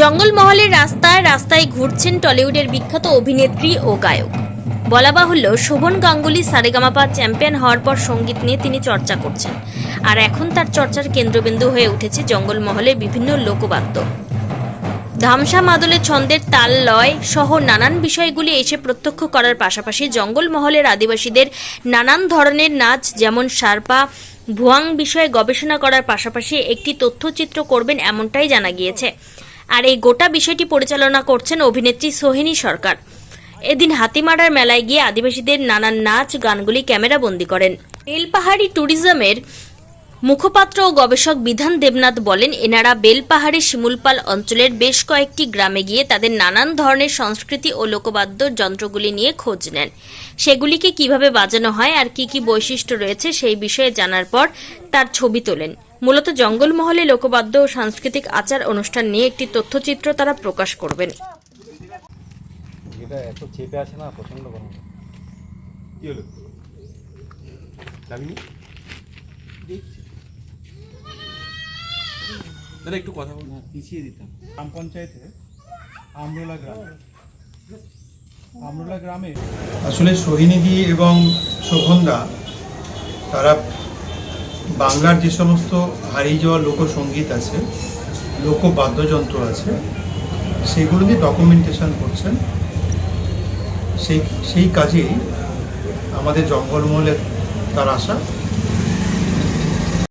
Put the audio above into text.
জঙ্গলমহলের রাস্তায় রাস্তায় ঘুরছেন টলিউডের বিখ্যাত অভিনেত্রী ও গায়ক। বলা বাহুল্য, শোভন গাঙ্গুলি সারেগামাপা চ্যাম্পিয়ন হওয়ার পর সংগীত নিয়ে তিনি চর্চা করছেন। আর এখন তার চর্চার কেন্দ্রবিন্দু হয়ে উঠেছে জঙ্গলমহলের বিভিন্ন লোকবাদ্য। ধামসা মাদলে ছন্দের তাল লয় সহ নানান বিষয়গুলি এসে প্রত্যক্ষ করার পাশাপাশি জঙ্গলমহলের আদিবাসীদের নানান ধরনের নাচ, যেমন সারপা, ভুয়াং বিষয়ে গবেষণা করার পাশাপাশি একটি তথ্যচিত্র করবেন এমনটাই জানা গিয়েছে। আর এই গোটা বিষয়টি পরিচালনা করছেন অভিনেত্রী সোহিনী সরকার। এদিন হাতিমারার মেলায় গিয়ে আদিবাসীদের নানান নাচ, গানগুলি ক্যামেরাবন্দি করেন। বেলপাহাড়ি ট্যুরিজমের মুখপাত্র ও গবেষক বিধান দেবনাথ বলেন, এনারা বেলপাহাড়ি শিমুলপাল অঞ্চলের বেশ কয়েকটি গ্রামে গিয়ে তাদের নানান ধরনের সংস্কৃতি ও লোকবাদ্য যন্ত্রগুলি নিয়ে খোঁজ নেন। সেগুলিকে কীভাবে বাজানো হয় আর কি কি বৈশিষ্ট্য রয়েছে সেই বিষয়ে জানার পর তার ছবি তোলেন। মূলত জঙ্গলমহলে লোকবাদ্য ও সাংস্কৃতিক আচার অনুষ্ঠান নিয়ে একটি তথ্যচিত্র তারা প্রকাশ করবেন। যাবি দাদা, একটু কথা বল পিছিয়ে দিতাম। গ্রাম পঞ্চায়েতে আমরোলা গ্রাম। আমরোলা গ্রামে আসলে সোহিনীদি এবং শোভনদা, তারা বাংলার যে সমস্ত হারিয়ে যাওয়া লোকসঙ্গীত আছে, লোক বাদ্যযন্ত্র আছে, সেগুলো দিয়ে ডকুমেন্টেশন করছেন। সেই সেই কাজেই আমাদের জঙ্গলমহলে তার আশা